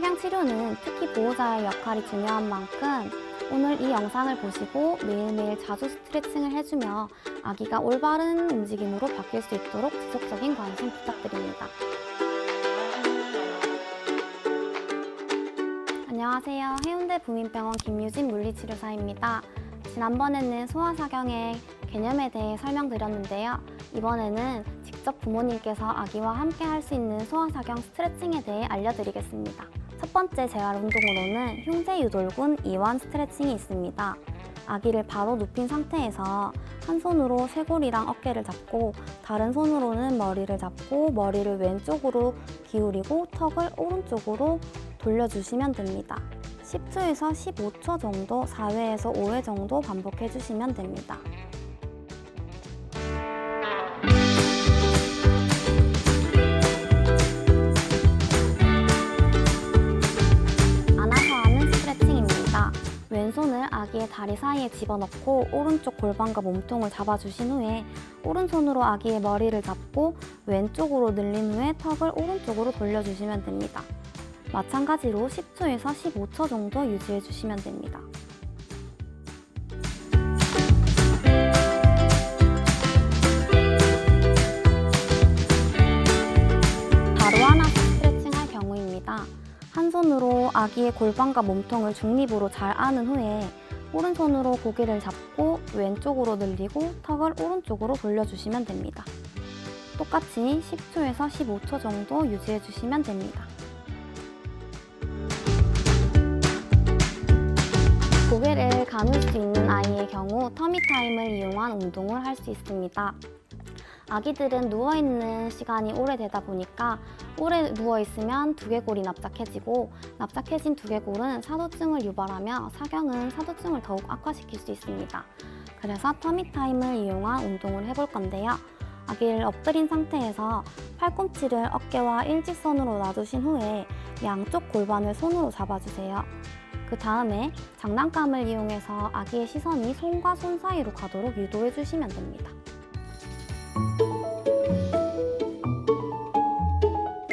사경 치료는 특히 보호자의 역할이 중요한 만큼 오늘 이 영상을 보시고 매일매일 자주 스트레칭을 해주며 아기가 올바른 움직임으로 바뀔 수 있도록 지속적인 관심 부탁드립니다. 안녕하세요. 해운대 부민병원 김유진 물리치료사입니다. 지난번에는 소아사경의 개념에 대해 설명드렸는데요. 이번에는 직접 부모님께서 아기와 함께 할 수 있는 소아사경 스트레칭에 대해 알려드리겠습니다. 첫 번째 재활 운동으로는 흉쇄 유돌근 이완 스트레칭이 있습니다. 아기를 바로 눕힌 상태에서 한 손으로 쇄골이랑 어깨를 잡고 다른 손으로는 머리를 잡고 머리를 왼쪽으로 기울이고 턱을 오른쪽으로 돌려주시면 됩니다. 10초에서 15초 정도 4회에서 5회 정도 반복해 주시면 됩니다. 다리 사이에 집어넣고 오른쪽 골반과 몸통을 잡아주신 후에 오른손으로 아기의 머리를 잡고 왼쪽으로 늘린 후에 턱을 오른쪽으로 돌려주시면 됩니다. 마찬가지로 10초에서 15초 정도 유지해 주시면 됩니다. 바로 하나 스트레칭 할 경우입니다. 한 손으로 아기의 골반과 몸통을 중립으로 잘 안은 후에 오른손으로 고개를 잡고 왼쪽으로 늘리고 턱을 오른쪽으로 돌려주시면 됩니다. 똑같이 10초에서 15초 정도 유지해 주시면 됩니다. 고개를 가눌 수 있는 아이의 경우 터미 타임을 이용한 운동을 할 수 있습니다. 아기들은 누워있는 시간이 오래되다 보니까 오래 누워있으면 두개골이 납작해지고 납작해진 두개골은 사도증을 유발하며 사경은 사도증을 더욱 악화시킬 수 있습니다. 그래서 터미타임을 이용한 운동을 해볼 건데요. 아기를 엎드린 상태에서 팔꿈치를 어깨와 일직선으로 놔두신 후에 양쪽 골반을 손으로 잡아주세요. 그 다음에 장난감을 이용해서 아기의 시선이 손과 손 사이로 가도록 유도해 주시면 됩니다.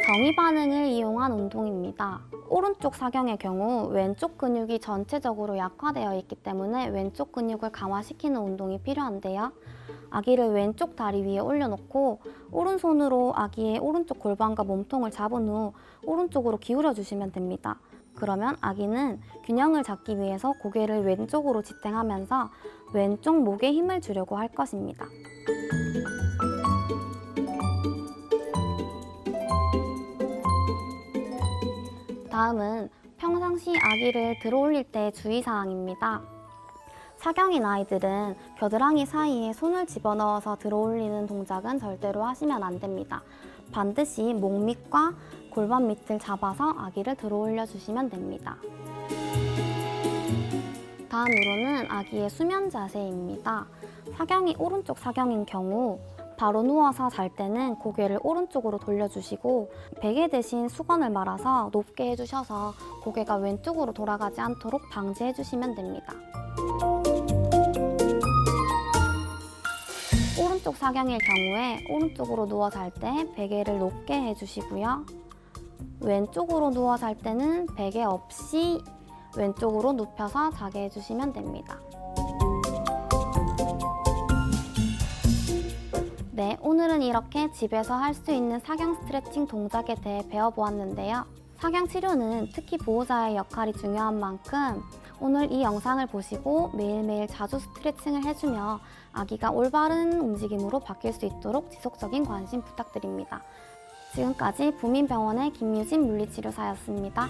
정위 반응을 이용한 운동입니다. 오른쪽 사경의 경우 왼쪽 근육이 전체적으로 약화되어 있기 때문에 왼쪽 근육을 강화시키는 운동이 필요한데요. 아기를 왼쪽 다리 위에 올려놓고 오른손으로 아기의 오른쪽 골반과 몸통을 잡은 후 오른쪽으로 기울여 주시면 됩니다. 그러면 아기는 균형을 잡기 위해서 고개를 왼쪽으로 지탱하면서 왼쪽 목에 힘을 주려고 할 것입니다. 다음은 평상시 아기를 들어올릴 때 주의사항입니다. 사경인 아이들은 겨드랑이 사이에 손을 집어넣어서 들어올리는 동작은 절대로 하시면 안 됩니다. 반드시 목 밑과 골반 밑을 잡아서 아기를 들어올려 주시면 됩니다. 다음으로는 아기의 수면 자세입니다. 사경이 오른쪽 사경인 경우 바로 누워서 잘 때는 고개를 오른쪽으로 돌려주시고 베개 대신 수건을 말아서 높게 해주셔서 고개가 왼쪽으로 돌아가지 않도록 방지해 주시면 됩니다. 오른쪽 사경일 경우에 오른쪽으로 누워 잘 때 베개를 높게 해주시고요. 왼쪽으로 누워 잘 때는 베개 없이 왼쪽으로 눕혀서 자게 해주시면 됩니다. 네, 오늘은 이렇게 집에서 할 수 있는 사경 스트레칭 동작에 대해 배워보았는데요. 사경 치료는 특히 보호자의 역할이 중요한 만큼 오늘 이 영상을 보시고 매일매일 자주 스트레칭을 해주며 아기가 올바른 움직임으로 바뀔 수 있도록 지속적인 관심 부탁드립니다. 지금까지 부민병원의 김유진 물리치료사였습니다.